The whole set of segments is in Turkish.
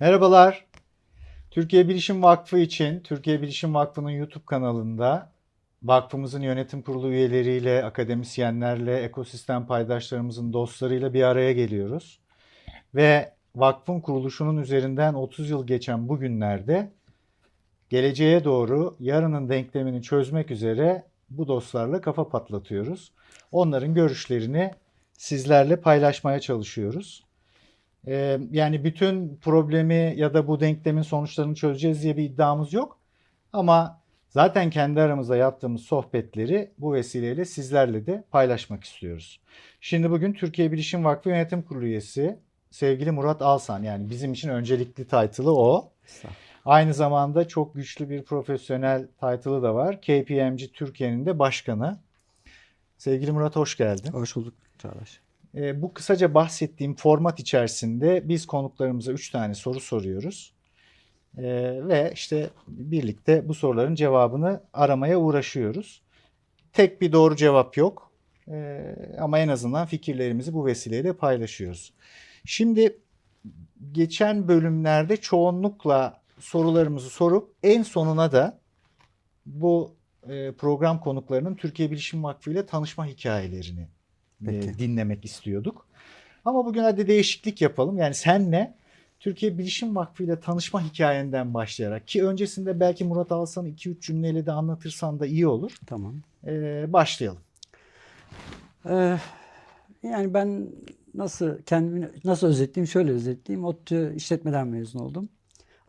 Merhabalar. Türkiye Bilişim Vakfı için Türkiye Bilişim Vakfı'nın YouTube kanalında vakfımızın yönetim kurulu üyeleriyle, akademisyenlerle, ekosistem paydaşlarımızın dostlarıyla bir araya geliyoruz. Ve vakfın kuruluşunun üzerinden 30 yıl geçen bu günlerde geleceğe doğru yarının denklemini çözmek üzere bu dostlarla kafa patlatıyoruz. Onların görüşlerini sizlerle paylaşmaya çalışıyoruz. Ee, yani bütün problemi ya da bu denklemin sonuçlarını çözeceğiz diye bir iddiamız yok. Ama zaten kendi aramızda yaptığımız sohbetleri bu vesileyle sizlerle de paylaşmak istiyoruz. Şimdi bugün Türkiye Bilişim Vakfı Yönetim Kurulu üyesi sevgili Murat Alsan yani bizim için öncelikli title'ı o. Aynı zamanda çok güçlü bir profesyonel title'ı da var. KPMG Türkiye'nin de başkanı. Sevgili Murat hoş geldin. Hoş bulduk Çağdaş. E, bu kısaca bahsettiğim format içerisinde biz konuklarımıza 3 tane soru soruyoruz. E, ve işte birlikte bu soruların cevabını aramaya uğraşıyoruz. Tek bir doğru cevap yok. E, ama en azından fikirlerimizi bu vesileyle paylaşıyoruz. Şimdi geçen bölümlerde çoğunlukla sorularımızı sorup en sonuna da bu e, program konuklarının Türkiye Bilişim Vakfı ile tanışma hikayelerini Peki. dinlemek istiyorduk. Ama bugün hadi değişiklik yapalım. Yani senle Türkiye Bilişim Vakfı ile tanışma hikayenden başlayarak ki öncesinde belki Murat Alsan'ı 2-3 cümleyle de anlatırsan da iyi olur. Tamam. E, başlayalım. Ee, yani ben nasıl kendimi nasıl özetleyeyim? Şöyle özetleyeyim. ODTÜ işletmeden mezun oldum.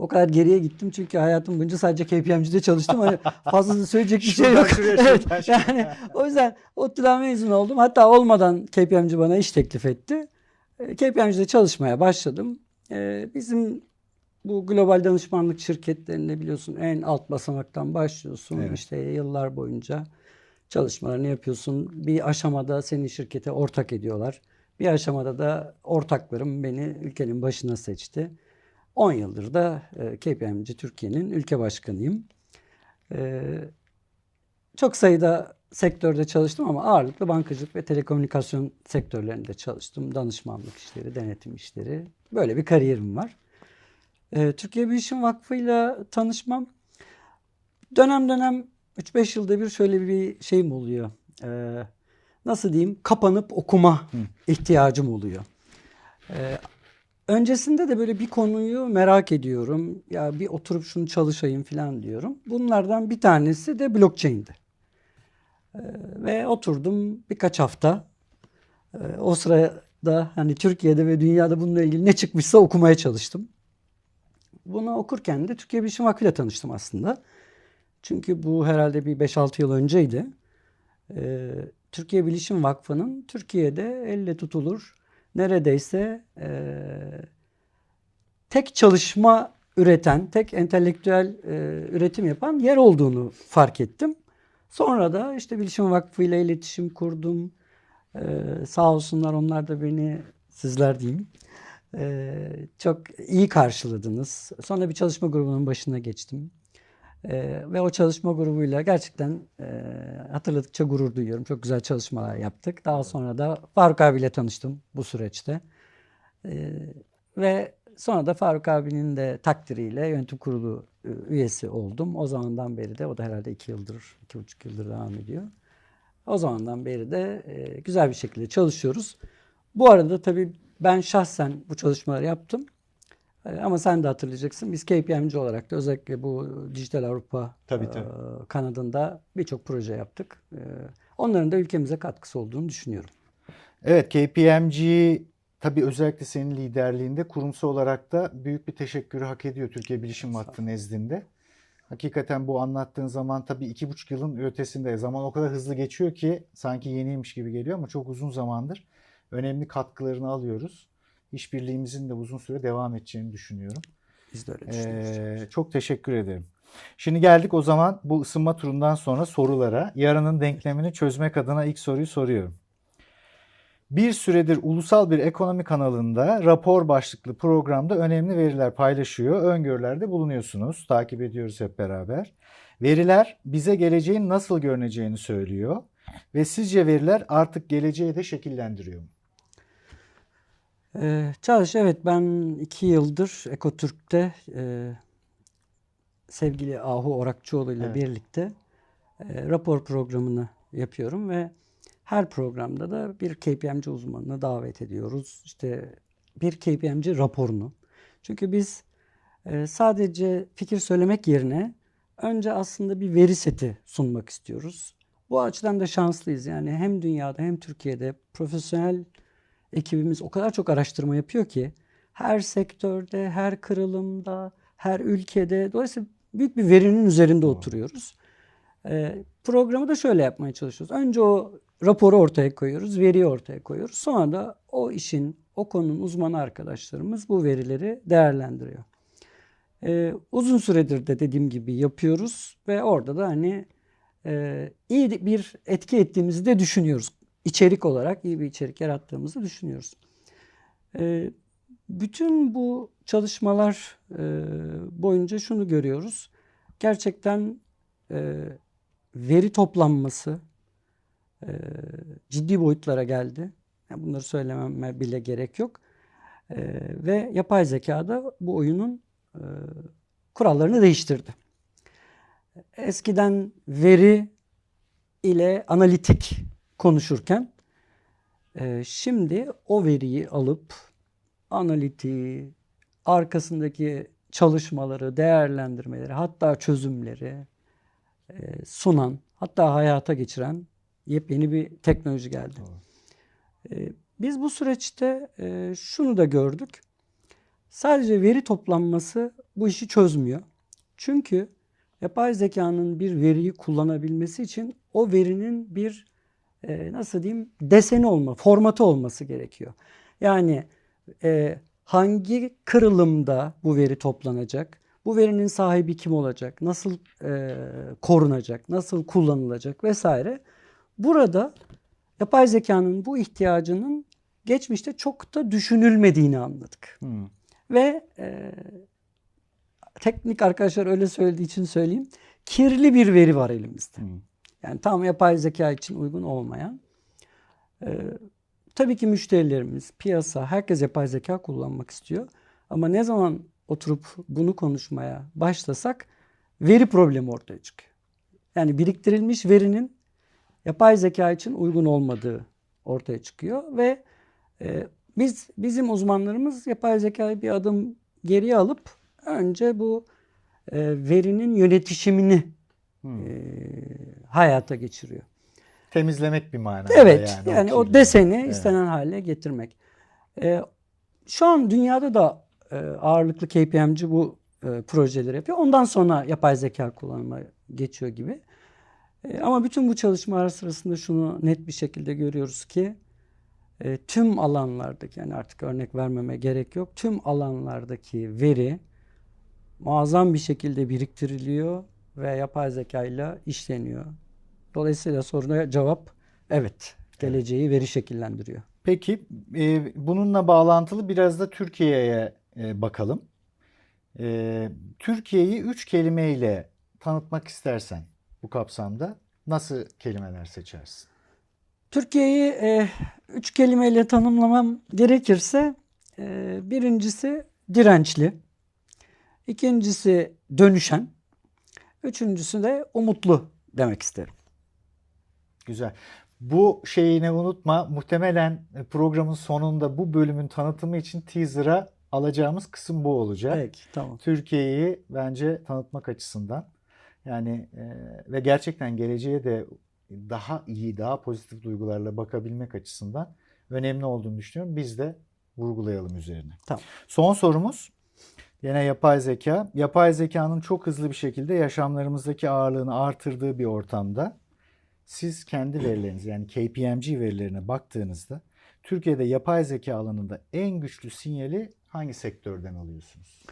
O kadar geriye gittim çünkü hayatım boyunca sadece KPMG'de çalıştım. Hani fazla söyleyecek bir şey yok. Şuraya, evet, yani o yüzden ODTÜ'den mezun oldum. Hatta olmadan KPMG bana iş teklif etti. Ee, KPMG'de çalışmaya başladım. Ee, bizim bu global danışmanlık şirketlerinde biliyorsun en alt basamaktan başlıyorsun. Evet. İşte yıllar boyunca çalışmalarını yapıyorsun. Bir aşamada seni şirkete ortak ediyorlar. Bir aşamada da ortaklarım beni ülkenin başına seçti. 10 yıldır da e, KPMG Türkiye'nin ülke başkanıyım. E, çok sayıda sektörde çalıştım ama ağırlıklı bankacılık ve telekomünikasyon sektörlerinde çalıştım. Danışmanlık işleri, denetim işleri. Böyle bir kariyerim var. E, Türkiye Bilişim Vakfı'yla tanışmam dönem dönem 3-5 yılda bir şöyle bir şeyim oluyor. Nasıl diyeyim? Kapanıp okuma ihtiyacım oluyor. Öncesinde de böyle bir konuyu merak ediyorum. Ya bir oturup şunu çalışayım falan diyorum. Bunlardan bir tanesi de blockchain'di. E, ve oturdum birkaç hafta. E, o sırada hani Türkiye'de ve dünyada bununla ilgili ne çıkmışsa okumaya çalıştım. Bunu okurken de Türkiye Bilişim Vakfı ile tanıştım aslında. Çünkü bu herhalde bir 5-6 yıl önceydi. Ee, Türkiye Bilişim Vakfı'nın Türkiye'de elle tutulur neredeyse eee, tek çalışma üreten, tek entelektüel eee, üretim yapan yer olduğunu fark ettim. Sonra da işte Bilişim Vakfı ile iletişim kurdum. Eee, sağ olsunlar onlar da beni sizler diyeyim. eee, çok iyi karşıladınız. Sonra bir çalışma grubunun başına geçtim. Ee, ve o çalışma grubuyla gerçekten e, hatırladıkça gurur duyuyorum. Çok güzel çalışmalar yaptık. Daha sonra da Faruk abiyle tanıştım bu süreçte. Ee, ve sonra da Faruk abinin de takdiriyle yönetim kurulu e, üyesi oldum. O zamandan beri de o da herhalde iki yıldır, iki buçuk yıldır devam ediyor. O zamandan beri de e, güzel bir şekilde çalışıyoruz. Bu arada tabii ben şahsen bu çalışmaları yaptım. Ee, Ama sen de hatırlayacaksın. Biz KPMG olarak da özellikle bu Dijital Avrupa Tabii, tabii. kanadında birçok proje yaptık. Onların da ülkemize katkısı olduğunu düşünüyorum. Evet KPMG tabii özellikle senin liderliğinde kurumsal olarak da büyük bir teşekkürü hak ediyor Türkiye Bilişim Vakfı nezdinde. Hakikaten bu anlattığın zaman tabii iki buçuk yılın ötesinde zaman o kadar hızlı geçiyor ki sanki yeniymiş gibi geliyor ama çok uzun zamandır önemli katkılarını alıyoruz. İşbirliğimizin de uzun süre devam edeceğini düşünüyorum. Biz de öyle düşünüyoruz. Ee, çok teşekkür ederim. Şimdi geldik o zaman bu ısınma turundan sonra sorulara. Yarının denklemini çözmek adına ilk soruyu soruyorum. Bir süredir ulusal bir ekonomi kanalında rapor başlıklı programda önemli veriler paylaşıyor. Öngörülerde bulunuyorsunuz. Takip ediyoruz hep beraber. Veriler bize geleceğin nasıl görüneceğini söylüyor. Ve sizce veriler artık geleceği de şekillendiriyor mu? Ee, çalış evet ben iki yıldır Ekotürk'te e, sevgili Ahu Orakçıoğlu ile Evet. birlikte e, rapor programını yapıyorum ve her programda da bir KPMG uzmanını davet ediyoruz. İşte bir KPMG raporunu. Çünkü biz e, sadece fikir söylemek yerine önce aslında bir veri seti sunmak istiyoruz. Bu açıdan da şanslıyız. Yani hem dünyada hem Türkiye'de profesyonel ekibimiz o kadar çok araştırma yapıyor ki her sektörde, her kırılımda, her ülkede dolayısıyla büyük bir verinin üzerinde oturuyoruz. Ee, programı da şöyle yapmaya çalışıyoruz. Önce o raporu ortaya koyuyoruz, veriyi ortaya koyuyoruz. Sonra da o işin, o konunun uzmanı arkadaşlarımız bu verileri değerlendiriyor. Ee, uzun süredir de dediğim gibi yapıyoruz ve orada da hani e, iyi bir etki ettiğimizi de düşünüyoruz. İçerik olarak iyi bir içerik yarattığımızı düşünüyoruz. Ee, bütün bu çalışmalar e, boyunca şunu görüyoruz. Gerçekten e, veri toplanması e, ciddi boyutlara geldi. Bunları söylememe bile gerek yok. Ve yapay zeka da bu oyunun kurallarını değiştirdi. Eskiden veri ile analitik konuşurken e, şimdi o veriyi alıp analitiği, arkasındaki çalışmaları, değerlendirmeleri, hatta çözümleri e, sunan, hatta hayata geçiren yepyeni bir teknoloji geldi. E, biz bu süreçte e, şunu da gördük. Sadece veri toplanması bu işi çözmüyor. Çünkü yapay zekanın bir veriyi kullanabilmesi için o verinin bir e, nasıl diyeyim deseni olma, formatı olması gerekiyor. Yani e, hangi kırılımda bu veri toplanacak? Bu verinin sahibi kim olacak? Nasıl e, korunacak? Nasıl kullanılacak vesaire. Burada yapay zekanın bu ihtiyacının geçmişte çok da düşünülmediğini anladık. Hmm. Ve e, teknik arkadaşlar öyle söylediği için söyleyeyim. Kirli bir veri var elimizde. Hmm. Yani tam yapay zeka için uygun olmayan. E, tabii ki müşterilerimiz, piyasa, herkes yapay zeka kullanmak istiyor. Ama ne zaman oturup bunu konuşmaya başlasak veri problemi ortaya çıkıyor. Yani biriktirilmiş verinin yapay zeka için uygun olmadığı ortaya çıkıyor ve e, biz bizim uzmanlarımız yapay zekayı bir adım geriye alıp önce bu e, verinin yönetişimini Hmm. e, hayata geçiriyor. Temizlemek bir manada Evet, yani. yani, o kirliliği. deseni Evet. istenen hale getirmek. E, şu an dünyada da e, ağırlıklı KPMG bu e, projeleri yapıyor. Ondan sonra yapay zeka kullanıma geçiyor gibi. E, ama bütün bu çalışmalar sırasında şunu net bir şekilde görüyoruz ki e, tüm alanlardaki yani artık örnek vermeme gerek yok. Tüm alanlardaki veri muazzam bir şekilde biriktiriliyor ve yapay zeka ile işleniyor. Dolayısıyla soruna cevap evet. Geleceği veri şekillendiriyor. Peki e, bununla bağlantılı biraz da Türkiye'ye e, bakalım. E, Türkiye'yi üç kelimeyle tanıtmak istersen bu kapsamda nasıl kelimeler seçersin? Türkiye'yi e, üç kelimeyle tanımlamam gerekirse e, birincisi dirençli, ikincisi dönüşen, üçüncüsü de umutlu demek isterim. Güzel. Bu şeyini unutma. Muhtemelen programın sonunda bu bölümün tanıtımı için teaser'a alacağımız kısım bu olacak. Peki tamam. Türkiye'yi bence tanıtmak açısından yani e, ve gerçekten geleceğe de daha iyi, daha pozitif duygularla bakabilmek açısından önemli olduğunu düşünüyorum. Biz de vurgulayalım üzerine. Tamam. Son sorumuz yine yapay zeka. Yapay zekanın çok hızlı bir şekilde yaşamlarımızdaki ağırlığını artırdığı bir ortamda siz kendi verileriniz yani KPMG verilerine baktığınızda Türkiye'de yapay zeka alanında en güçlü sinyali hangi sektörden alıyorsunuz?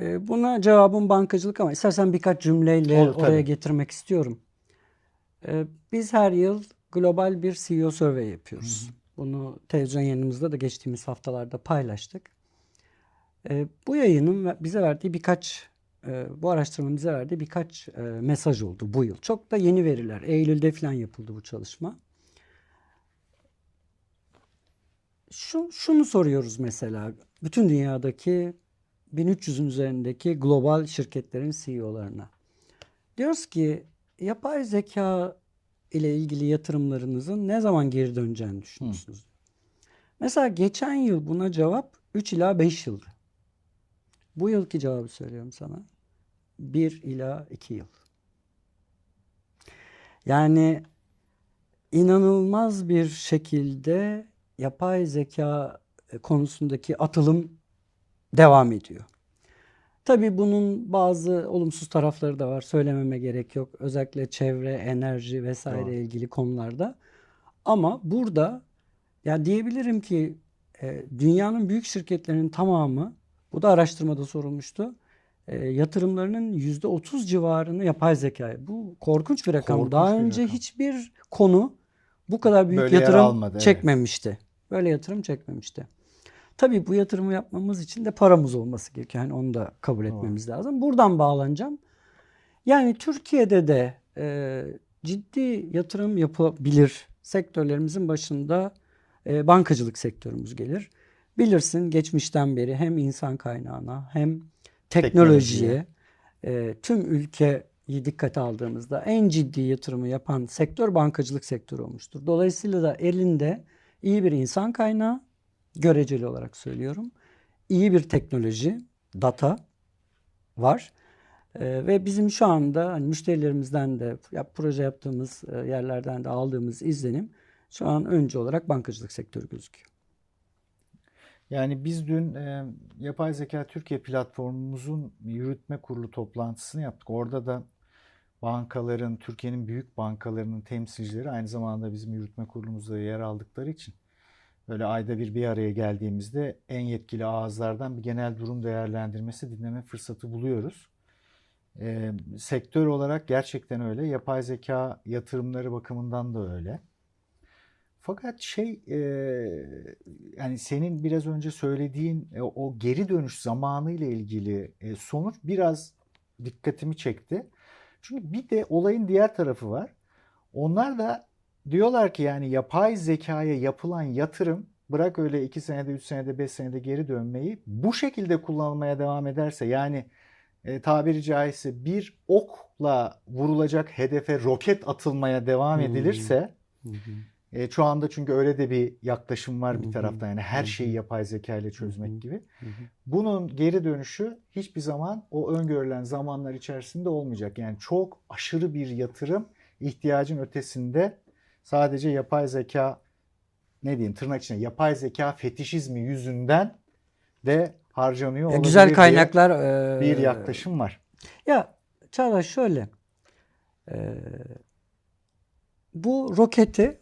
E, buna cevabım bankacılık ama istersen birkaç cümleyle Olur, tabii. oraya getirmek istiyorum. E, biz her yıl global bir CEO survey yapıyoruz. Bunu televizyon yayınımızda da geçtiğimiz haftalarda paylaştık. E, bu yayının bize verdiği birkaç, e, bu araştırmanın bize verdiği birkaç e, mesaj oldu bu yıl. Çok da yeni veriler. Eylül'de falan yapıldı bu çalışma. şu, şunu soruyoruz mesela. Bütün dünyadaki 1300'ün üzerindeki global şirketlerin CEO'larına. Diyoruz ki yapay zeka ile ilgili yatırımlarınızın ne zaman geri döneceğini düşünüyorsunuz? Mesela geçen yıl buna cevap 3 ila 5 yıldı. Bu yılki cevabı söylüyorum sana. 1 ila 2 yıl. Yani inanılmaz bir şekilde yapay zeka e, konusundaki atılım devam ediyor. Tabii bunun bazı olumsuz tarafları da var. Söylememe gerek yok. Özellikle çevre, enerji vesaire Doğru. ilgili konularda. Ama burada ya diyebilirim ki e, dünyanın büyük şirketlerinin tamamı bu da araştırmada sorulmuştu. E, yatırımlarının %30 civarını yapay zekaya. Bu korkunç bir rakam. Korkunç Daha bir önce rakam. hiçbir konu bu kadar büyük Böyle yatırım almadı, evet. çekmemişti. Böyle yatırım çekmemişti. Tabii bu yatırımı yapmamız için de paramız olması gerekiyor. Yani onu da kabul etmemiz lazım. Buradan bağlanacağım. Yani Türkiye'de de e, ciddi yatırım yapabilir sektörlerimizin başında e, bankacılık sektörümüz gelir. Bilirsin geçmişten beri hem insan kaynağına hem teknolojiye e, tüm ülkeyi dikkate aldığımızda en ciddi yatırımı yapan sektör bankacılık sektörü olmuştur. Dolayısıyla da elinde iyi bir insan kaynağı göreceli olarak söylüyorum. iyi bir teknoloji, data var. Ee, ve bizim şu anda hani müşterilerimizden de ya, proje yaptığımız e, yerlerden de aldığımız izlenim şu an önce olarak bankacılık sektörü gözüküyor. Yani biz dün e, Yapay Zeka Türkiye platformumuzun yürütme kurulu toplantısını yaptık. Orada da bankaların, Türkiye'nin büyük bankalarının temsilcileri aynı zamanda bizim yürütme kurulumuzda yer aldıkları için böyle ayda bir bir araya geldiğimizde en yetkili ağızlardan bir genel durum değerlendirmesi dinleme fırsatı buluyoruz. E, sektör olarak gerçekten öyle. Yapay zeka yatırımları bakımından da öyle. Fakat şey e, yani senin biraz önce söylediğin e, o geri dönüş zamanı ile ilgili e, sonuç biraz dikkatimi çekti. Çünkü bir de olayın diğer tarafı var. Onlar da diyorlar ki yani yapay zekaya yapılan yatırım bırak öyle 2 senede 3 senede 5 senede geri dönmeyi bu şekilde kullanılmaya devam ederse yani e, tabiri caizse bir okla vurulacak hedefe roket atılmaya devam Hmm. edilirse e, şu anda çünkü öyle de bir yaklaşım var bir taraftan yani her şeyi yapay zeka ile çözmek gibi. Bunun geri dönüşü hiçbir zaman o öngörülen zamanlar içerisinde olmayacak. Yani çok aşırı bir yatırım ihtiyacın ötesinde sadece yapay zeka ne diyeyim tırnak içinde yapay zeka fetişizmi yüzünden de harcanıyor olabilir güzel kaynaklar e, bir yaklaşım var. Ya Çağdaş şöyle. e, bu roketi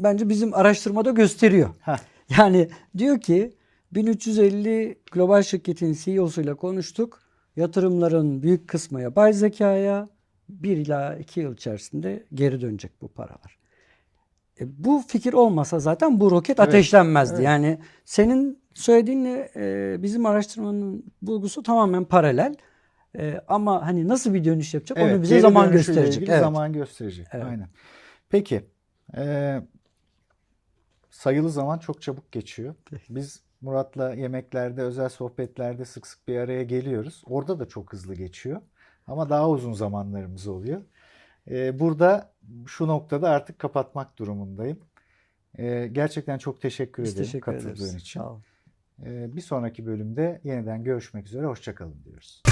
bence bizim araştırmada gösteriyor. Heh. Yani diyor ki 1350 global şirketin CEO'suyla konuştuk. Yatırımların büyük kısmı yapay zekaya 1 ila 2 yıl içerisinde geri dönecek bu paralar. E, bu fikir olmasa zaten bu roket Evet, ateşlenmezdi. evet. Yani senin söylediğinle e, bizim araştırmanın bulgusu tamamen paralel. E, ama hani nasıl bir dönüş yapacak onu Evet, bize geri zaman gösterecek. Evet. Zaman gösterecek. Evet. Aynen. Peki. e, sayılı zaman çok çabuk geçiyor. Biz Murat'la yemeklerde, özel sohbetlerde sık sık bir araya geliyoruz. Orada da çok hızlı geçiyor. Ama daha uzun zamanlarımız oluyor. E, burada şu noktada artık kapatmak durumundayım. E, gerçekten çok teşekkür Biz ederim teşekkür katıldığın ederiz. için. Sağ ol. E, bir sonraki bölümde yeniden görüşmek üzere. Hoşçakalın diyoruz.